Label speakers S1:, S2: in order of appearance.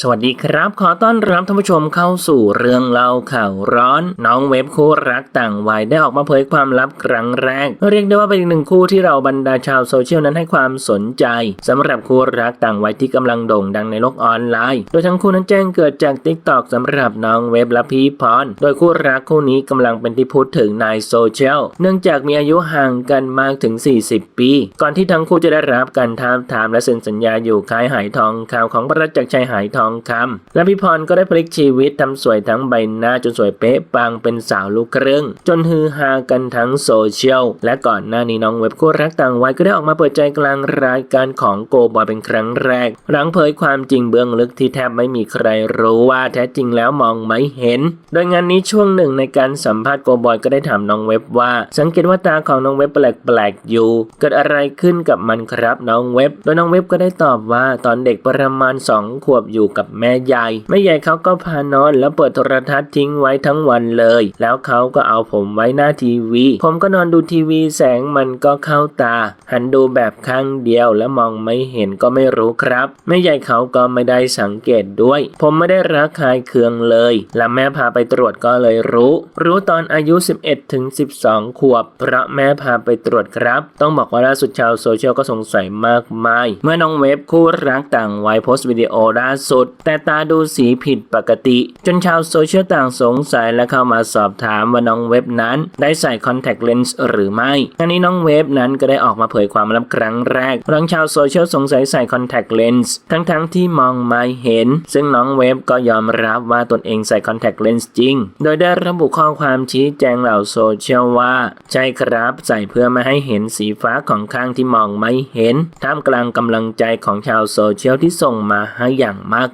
S1: สวัสดีครับ ขอต้อนรับท่านผู้ชมเข้าสู่เรื่องเล่าข่าวร้อน น้องเว็บคู่รักต่างวัยได้ออกมาเผยความลับครั้งแรก เรียกได้ว่าเป็นอีกหนึ่งคู่ที่เราบรรดาชาวโซเชียลนั้นให้ความสนใจสำหรับคู่รักต่างวัยที่กำลังโด่งดังในโลกออนไลน์ โดยทั้งคู่นั้นแจ้งเกิดจากทิกตอกสำหรับน้องเว็บและพีพรโดยคู่รักคู่นี้กำลังเป็นที่พูดถึงในโซเชียลเนื่องจากมีอายุห่างกันมากถึง 40 ปี ก่อนที่ทั้งคู่จะได้รับการท้ามถามและเซ็นสัญญาอยู่ค่ายหายทองคำของพระรจักรชัยหายทองคำและพี่พรก็ได้พลิกชีวิตทำสวยทั้งใบหน้าจนสวยเป๊ะปังเป็นสาวลูกครึ่ง จนฮือฮากันทั้งโซเชียลและก่อนหน้านี้น้องเว็บคู่รักต่างวัยก็ได้ออกมาเปิดใจกลางรายการของโกบอยเป็นครั้งแรก หลังเผยความจริงเบื้องลึกที่แทบไม่มีใครรู้ว่าแท้จริงแล้วมองไม่เห็น โดยงานนี้ช่วงหนึ่งในการสัมภาษณ์โกบอยก็ได้ถามน้องเว็บว่า สังเกตว่าตาของน้องเว็บแปลกๆอยู่ เกิดอะไรขึ้นกับมันครับน้องเว็บ โดยน้องเว็บก็ได้ตอบว่าตอนเด็กประมาณสองขวบอยู่กับแม่ใหญ่แม่ใหญ่เขาก็พานอนแล้วเปิดโทรทัศน์ทิ้งไว้ทั้งวันเลย แล้วเขาก็เอาผมไว้หน้าทีวี ผมก็นอนดูทีวีแสงมันก็เข้าตา หันดูแบบข้างเดียวแล้วมองไม่เห็นก็ไม่รู้ครับแม่ใหญ่เขาก็ไม่ได้สังเกตด้วย ผมไม่ได้รักใครเคืองเลย และแม่พาไปตรวจก็เลยรู้ รู้ตอนอายุ 11ถึง12 ขวบ เพราะแม่พาไปตรวจครับ ต้องบอกว่าล่าสุดชาวโซเชียลก็สงสัยมากมาย เมื่อน้องเว็บคู่รักต่างวัยโพสต์วิดีโอล่าสุดแต่ตาดูสีผิดปกติ จนชาวโซเชียลต่างสงสัยและเข้ามาสอบถามว่าน้องเว็บนั้น ได้ใส่คอนแทคเลนส์หรือไม่งานนี้น้องเว็บนั้นก็ได้ออกมาเผยความลับครั้งแรกหลังชาวโซเชียลสงสัยใส่คอนแทคเลนส์ทั้งๆที่มองไม่เห็น ซึ่งน้องเว็บก็ยอมรับว่าตนเองใส่คอนแทคเลนส์จริง โดยได้ระบุข้อความชี้แจงเหล่าโซเชียลว่า ใช่ครับใส่เพื่อไม่ให้เห็นสีฟ้าของข้างที่มองไม่เห็น ท่ามกลางกำลังใจของชาวโซเชียลที่ส่งมาให้อย่างมาก